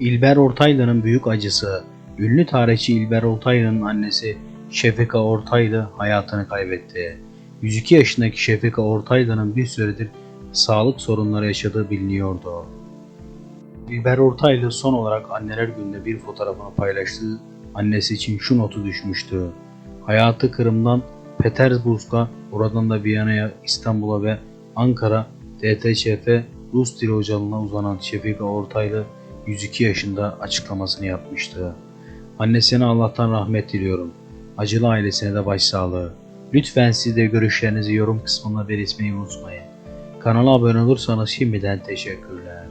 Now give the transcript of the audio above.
İlber Ortaylı'nın büyük acısı, ünlü tarihçi İlber Ortaylı'nın annesi Şefika Ortaylı hayatını kaybetti. 102 yaşındaki Şefika Ortaylı'nın bir süredir sağlık sorunları yaşadığı biliniyordu. İlber Ortaylı son olarak anneler gününde bir fotoğrafını paylaştığı annesi için şu notu düşmüştü. Hayatı Kırım'dan Petersburg'a, oradan da Viyana'ya, İstanbul'a ve Ankara DTÇF Rus dili hocalığına uzanan Şefika Ortaylı 102 yaşında açıklamasını yapmıştı. Annesine Allah'tan rahmet diliyorum. Acılı ailesine de başsağlığı. Lütfen siz de görüşlerinizi yorum kısmına belirtmeyi unutmayın. Kanala abone olursanız şimdiden teşekkürler.